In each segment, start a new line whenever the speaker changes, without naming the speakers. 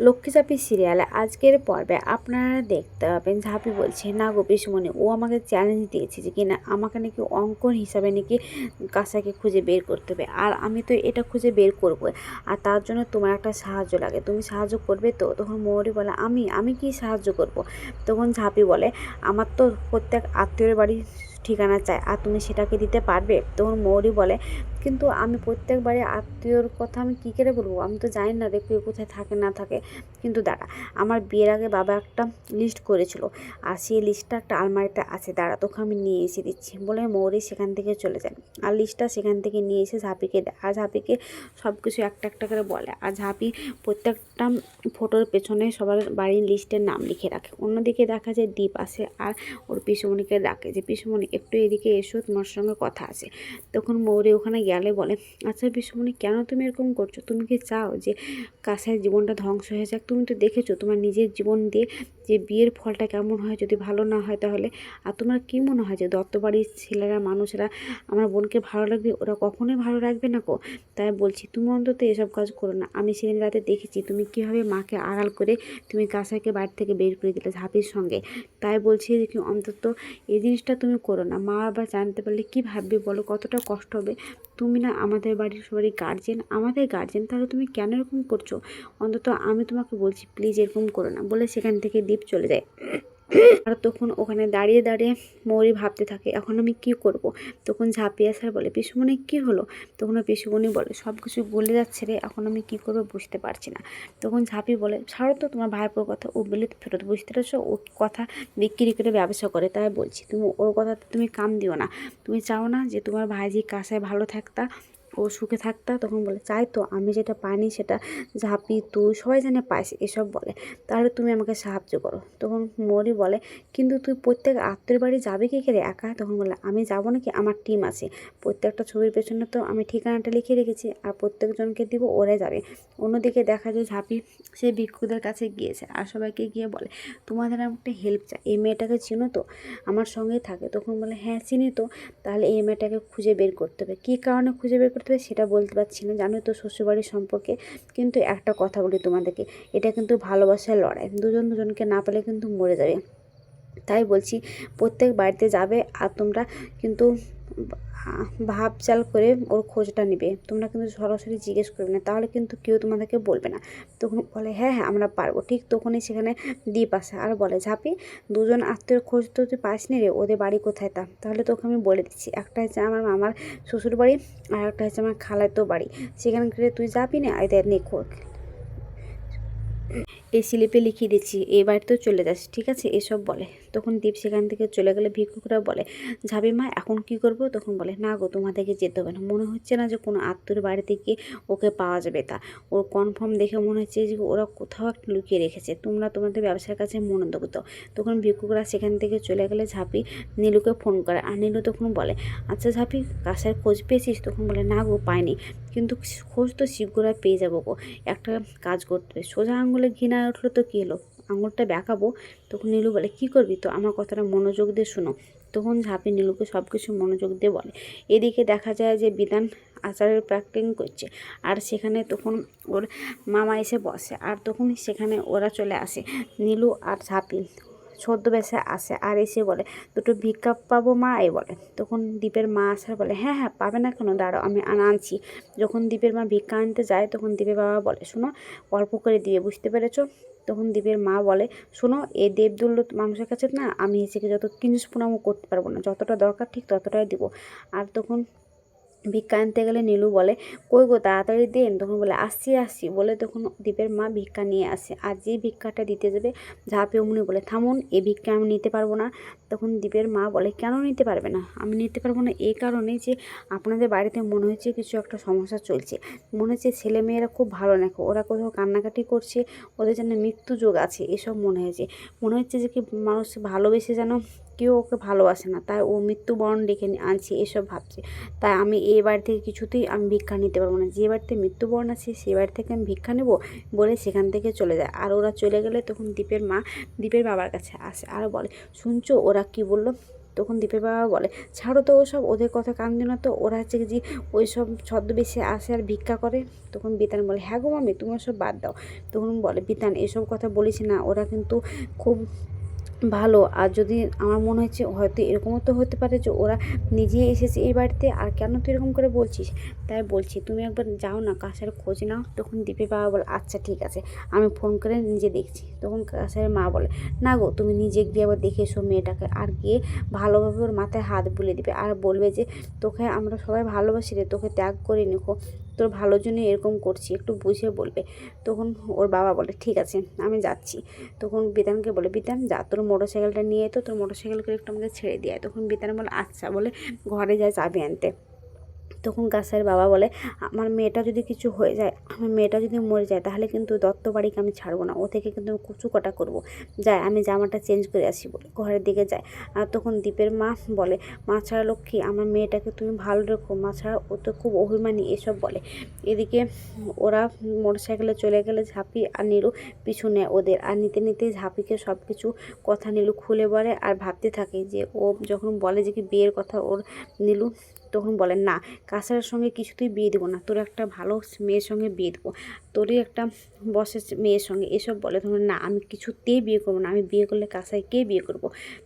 লক্ষ্মীচাপি সিরিয়ালে আজকের পর্বে আপনারা দেখতে পাবেন, ঝাঁপি বলছে, না গো, পিসমণি, ও আমাকে চ্যালেঞ্জ দিয়েছে যে কিনা আমাকে নাকি অঙ্কন হিসাবে নাকি কাঁসাকে খুঁজে বের করতে হবে। আর আমি তো এটা খুঁজে বের করব আর তার জন্য তোমার একটা সাহায্য লাগে। তুমি সাহায্য করবে তো? তখন মৌরি বলে, আমি আমি কি সাহায্য করব? তখন ঝাঁপি বলে, আমার তো প্রত্যেক আত্মীয়ের বাড়ি ঠিকানা চাই। আর তুমি সেটাকে দিতে পারবে? তখন মৌরি বলে কিন্তু আমি প্রত্যেকবারে আত্মীয়র কথা আমি কী করে বলব? আমি তো জানি না রে কেউ কোথায় থাকে, না থাকে। কিন্তু দাঁড়া, আমার বিয়ের আগে বাবা একটা লিস্ট করেছিল আর সেই লিস্টটা একটা আলমারিতে আছে। দাঁড়া, তোকে আমি নিয়ে এসে দিচ্ছি। বলে মৌরি সেখান থেকে চলে যায়। আর লিস্টটা সেখান থেকে নিয়ে এসে ঝাঁপিকে দেয়। আর ঝাঁপিকে সব কিছু একটা একটা করে বলে। আর ঝাঁপি প্রত্যেকটা ফটোর পেছনে সবার বাড়ির লিস্টের নাম লিখে রাখে। অন্যদিকে দেখা যায় দ্বীপ আসে আর ওর পিসুমণিকে ডাকে যে, পিসুমণি, একটু এদিকে এসো, তোমার সঙ্গে কথা আছে। তখন মৌরি ওখানে গেলে। বলে আচ্ছা পিসুমণি কেন তুমি এরকম করছ? তুমি কি চাও যে কাছের জীবনটা ধ্বংস হয়ে যাক? তুমি তো দেখেছ তোমার নিজের জীবন দিয়ে যে বিয়ের ফলটা কেমন হয়, যদি ভালো না হয় তাহলে। আর তোমার কী মনে হয় যে দত্তবাড়ির ছেলেরা, মানুষেরা, আমার বোনকে ভালো লাগবে? ওরা কখনোই ভালো রাখবে না কো তাই বলছি, তুমি অন্তত এসব কাজ করো না। আমি সেদিন রাতে দেখেছি তুমি কীভাবে মাকে আড়াল করে তুমি কাসাকে বাড়ি থেকে বের করে দিলে ঝাঁপির সঙ্গে। তাই বলছি যে অন্তত এই জিনিসটা তুমি করো না। মা আবার জানতে পারলে কী ভাববে বলো? কতটা কষ্ট হবে? তুমি না আমাদের বাড়ির সবারই গার্জেন আমাদের গার্জেন তাহলে তুমি কেন এরকম করছ? অন্তত আমি তোমাকে বলছি প্লিজ এরকম করো না। বলে সেখান থেকে দ্বীপ চলে যায়। আর তখন ওখানে দাঁড়িয়ে দাঁড়িয়ে মৌরি ভাবতে থাকে, এখন আমি কি করব। তখন ঝাঁপিয়ে আসার বলে, পিসুমণি, কী হলো? তখন পিসুমণি বলে সব কিছু গলে যাচ্ছে রে, এখন আমি কি করব বুঝতে পারছি না। তখন ঝাঁপি বলে, ছাড়ো তো তোমার ভাইপোর কথা, ও বলে, ফেরত বুঝতে পারছ, ও কথা বিক্রি করে ব্যবসা করে, তাই বলছি, তুমি ওর কথাতে তুমি কাম দিও না। তুমি চাও না যে তোমার ভাইজি কাছে ভালো থাকতা ও সুখে থাকতা, তখন বলে চাই তো আমি যেটা পানি সেটা ঝাঁপি তুই, সবাই জানে পাইস এসব বলে। তাহলে তুমি আমাকে সাহায্য করো। তখন মৌরি বলে, কিন্তু তুই প্রত্যেক আত্মীয় বাড়ি যাবে কি করে একা? তখন বলে, আমি যাব নাকি আমার টিম আছে। প্রত্যেকটা ছবির পেছনে তো আমি ঠিকানাটা লিখে রেখেছি, আর প্রত্যেকজনকে দিব ওরা যাবে। অন্যদিকে দেখা যায় ঝাঁপি, সে ভিক্ষুদের কাছে গিয়েছে, আর সবাইকে গিয়ে বলে, তোমাদের আমি একটা হেল্প চাই, এই মেয়েটাকে চিনো তো? আমার সঙ্গেই থাকে। তখন বলে হ্যাঁ চিনি তো। তাহলে এই মেয়েটাকে খুঁজে বের করতে হবে। কী কারণে খুঁজে বের করতে হবে সেটা বলতে পারছি না, জানো তো শ্বশুরবাড়ির সম্পর্কে। কিন্তু একটা কথা বলি তোমাদেরকে, এটা কিন্তু ভালোবাসার লড়াই, দুজন দুজনকে না পেলে কিন্তু মরে যাবে। তাই বলছি, প্রত্যেক বাড়িতে যাবে আর তোমরা কিন্তু ভাব চাল করে ওর খোঁজটা নেবে। তোমরা কিন্তু সরাসরি জিজ্ঞেস করবে না, তাহলে কিন্তু কেউ তোমাদেরকে বলবে না। তখন বলে হ্যাঁ হ্যাঁ আমরা পারব। ঠিক তখনই সেখানে দ্বীপ আসে আর বলে, ঝাঁপি, দুজন আত্মীয় খোঁজ তো তুই পাস নি রে, ওদের বাড়ি কোথায় তা? তাহলে তোকে আমি বলে দিচ্ছি। একটা হচ্ছে আমার মামার শ্বশুর বাড়ি আর একটা হচ্ছে আমার খালাতো বাড়ি। সেখানে তুই যাবি না? আই দেখ এই স্লিপে লিখিয়ে দিচ্ছি এই বাড়িতেও চলে যাস, ঠিক আছে? এসব বলে। তখন দীপ সেখান থেকে চলে গেলে ভিক্ষুকরা বলে, যাবি মা, এখন কি করব? তখন বলে, না গো, তোমাদেরকে যেতে হবে না। মনে হচ্ছে না যে কোনো আত্মীয় বাড়িতে গিয়ে ওকে পাওয়া যাবে তা। ওর কনফার্ম দেখে মনে হচ্ছে যে ওরা কোথাও একটা লুকিয়ে রেখেছে। তোমরা তোমাদের ব্যবসার কাছে মনোযোগ। দাও তখন ভিক্ষুকরা সেখান থেকে চলে গেলে ঝাঁপি নীলুকে ফোন করে। আর নীলু তখন বলে আচ্ছা ঝাঁপি কাছের খোঁজ পেয়েছিস? তখন বলে, না গো, পাইনি। কিন্তু খোঁজ তো শীঘ্রই পেয়ে যাব গো। একটা কাজ করতে হবে। সোজা আঙুলে ঘৃণা উঠল তো কী এলো? আঙুলটা বেঁকাবো? তখন নীলু বলে, কি করবি তো? আমার কথাটা মনোযোগ দিয়ে শোনো। তখন ঝাঁপি নীলুকে সব কিছু মনোযোগ দিয়ে বলে, এদিকে দেখা যায় যে বিধান আচারের প্র্যাকটিং করছে। আর সেখানে তখন ওর মামা এসে বসে, আর তখন সেখানে ওরা চলে আসে, নীলু আর ঝাঁপি। ছদ্মবেশে আসে আর এসে বলে, দুটো ভিক্ষা পাবো মা? এই বলে। তখন দীপের মা আসার বলে হ্যাঁ হ্যাঁ পাবে না কেন? দাঁড়াও, আমি আনা, আনছি। যখন দীপের মা ভিক্ষা আনতে যায়, তখন দীপের বাবা বলে, শোনো, অল্প করে দিবে বুঝতে পেরেছ? তখন দীপের মা বলে, শোনো এই দেবদুল্য মানুষের কাছে না, আমি এসে যত কিঞ্চ পুনামো করতে পারব না, যতটা দরকার ঠিক ততটাই দিব। আর তখন ভিক্ষা আনতে গেলে নীলু বলে, কই গো, তাড়াতাড়ি দেন। তখন বলে, আসছি আসছি। বলে তখন দীপের মা ভিক্ষা নিয়ে আসে। আর যে ভিক্ষাটা দিতে যাবে ঝাঁপে অমনি বলে, থামুন এই ভিক্ষা আমি নিতে পারব না। তখন দীপের মা বলে, কেন নিতে পারবে না? আমি নিতে পারব না এই কারণে যে আপনাদের বাড়িতে মনে হচ্ছে কিছু একটা সমস্যা চলছে। মনে হচ্ছে ছেলে মেয়েরা খুব ভালো নাকো ওরা কোথাও কান্নাকাটি করছে, ওদের যেন মৃত্যু যোগ আছে। এসব মনে হয়েছে। মনে হচ্ছে যে কি মানুষ ভালোবেসে যেন কেউ ওকে ভালোবাসে না। তাই ও মৃত্যুবরণ ডেকে আনছে, এসব ভাবছে। তাই আমি এই বাড়ি থেকে কিছুতেই আমি ভিক্ষা নিতে পারব না। যে বাড়িতে মৃত্যুবরণ আছে, সে বাড়ি থেকে আমি ভিক্ষা নেব বলে সেখান থেকে চলে যায়। আর ওরা চলে গেলে তখন দীপের মা দীপের বাবার কাছে আসে আর বলে, শুনছো, ওরা কি বলল? তখন দীপের বাবা বলে, ছাড়ো তো ওসব, ওদের কথা কান না তো। ওরা হচ্ছে যে ওই সব ছদ্মবেশে আসে আর ভিক্ষা করে। তখন বিতান বলে হ্যাঁ গো মামি তুমি সব বাদ দাও। তখন বলে, বিতান, এসব কথা বলিস না। ওরা কিন্তু খুব ভালো। আর যদি আমার মনে হচ্ছে হয়তো এরকমও তো হতে পারে যে ওরা নিজে এসেছে এই বাড়িতে, আর কেন তুই এরকম করে বলছিস? তাই বলছি, তুমি একবার যাও না কাছের খোঁজ নাও, তখন দীপের বাবা বলে আচ্ছা ঠিক আছে। আমি ফোন করে নিজে দেখছি, তখন কাছের মা বলে, না গো, তুমি নিজে গিয়ে আবার দেখে এসো মেয়েটাকে। আর গিয়ে ভালোভাবে ওর মাথায় হাত বুলে দিবে, আর বলবে যে, তোকে আমরা সবাই ভালোবাসি রে, তোকে ত্যাগ করে নিখো তোর ভালোর জন্য এরকম করছি, একটু বুঝে বলবে। তখন ওর বাবা বলে, ঠিক আছে, আমি যাচ্ছি। তখন বিতানকে বলে বিতান যা, তোর মোটর সাইকেলটা নিয়ে তো, তোর মোটর সাইকেল করে একটু আমাকে ছেড়ে দেয় তখন বিতান বলে আচ্ছা। বলে, ঘরে যায় চাবি আনতে। তখন কাসার বাবা বলে, আমার মেয়েটা যদি কিছু হয়ে যায়, আমার মেয়েটা যদি মরে যায়, তাহলে কিন্তু দত্ত বাড়িকে আমি ছাড়বো না। ও থেকে কিন্তু আমি কুচু কটা করব। যায় আমি জামাটা চেঞ্জ করে আসি বলে ঘরের দিকে যায়। আর তখন দীপের মা বলে, মা ছাড়া লক্ষ্মী, আমার মেয়েটাকে তুমি ভালো রেখো। মা ছাড়া ও তো খুব অভিমানী, এসব বলে। এদিকে ওরা মোটর সাইকেলে চলে গেলে ঝাঁপি আর নীলু পিছু নেয় ওদের। আর নিতে নিতে ঝাঁপিকে সব কিছু কথা নীলু খুলে বলে আর ভাবতে থাকে যে ও যখন বলে যে কি বিয়ের কথা, ওর নীলু তখন বলেন, না, কাসারের সঙ্গে কিছুতেই বিয়ে দেবো না। তোর একটা ভালো মেয়ের সঙ্গে বিয়ে দেবো। তোরই একটা বসের মেয়ের সঙ্গে এসব বলে তখন না, আমি কিছুতেই বিয়ে করব না, আমি বিয়ে করলে কাসাইকে বিয়ে করব।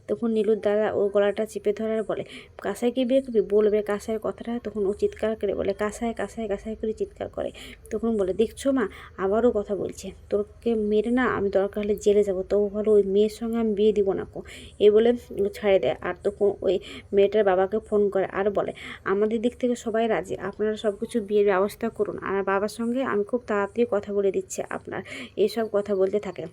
তখন নীলুর দাদা ওর গলাটা চেপে ধরার বলে, কাসাইকে বিয়ে করবি? বলবে কাসাইয়ের কথাটা তখন ও চিৎকার করে বলে কাসায় কাসায় কাসায় করে চিৎকার করে। তখন বলে, দেখছ মা, আবারও কথা বলছে, তোরকে মেরে না আমি দরকার হলে জেলে যাব, তো ভালো ওই মেয়ের সঙ্গে আমি বিয়ে দিব না কো। এই বলে ছাড়ে দেয় আর তখন ওই মেয়েটার বাবাকে ফোন করে আর বলে, আমাদের দিক থেকে সবাই রাজি, আপনারা সব কিছু বিয়ের ব্যবস্থা করুন, আর বাবার সঙ্গে আমি খুব তাড়াতাড়ি কথা বলে দিচ্ছি আপনার এসব কথা বলতে থাকে।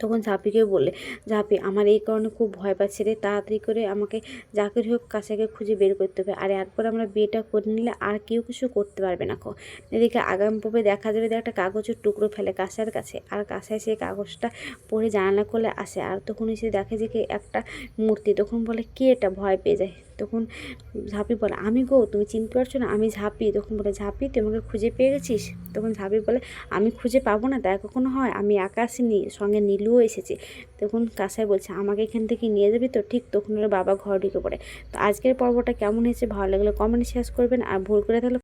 তখন ঝাঁপিকে বললে, ঝাঁপি, আমার এই কারণে খুব ভয় পাচ্ছে রে। তাড়াতাড়ি করে আমাকে যাকে হোক কাছাকে খুঁজে বের করতে হবে। আর একবার আমরা বিয়েটা করে নিলে আর কেউ কিছু করতে পারবে না খো এদিকে আগাম পূর্বে দেখা যাবে একটা কাগজের টুকরো ফেলে কাঁসার কাছে। আর কাঁসায় সেই কাগজটা পড়ে জানালা করলে আসে। আর তখন এসে দেখে যে একটা মূর্তি। তখন বলে, কে এটা? ভয় পেয়ে যায়। তখন ঝাঁপি বলে, আমি গো, তুমি চিনতে পারছ না? আমি ঝাঁপি। তখন বলে, ঝাঁপি, তুই আমাকে খুঁজে পেয়ে গেছিস? তখন ঝাঁপি বলে, আমি খুঁজে পাবো না তাই কখনো হয়? আমি একা আসিনি, সঙ্গে নীলুও এসেছে। তখন কাসাই বলছে, আমাকে এখান থেকে নিয়ে যাবি তো? ঠিক তখন ওর বাবা ঘর ঢুকে পড়ে। তো আজকের পর্বটা কেমন হয়েছে, ভালো লাগলে কমেন্ট শেয়ার করবেন, আর ভুল করে থাকলে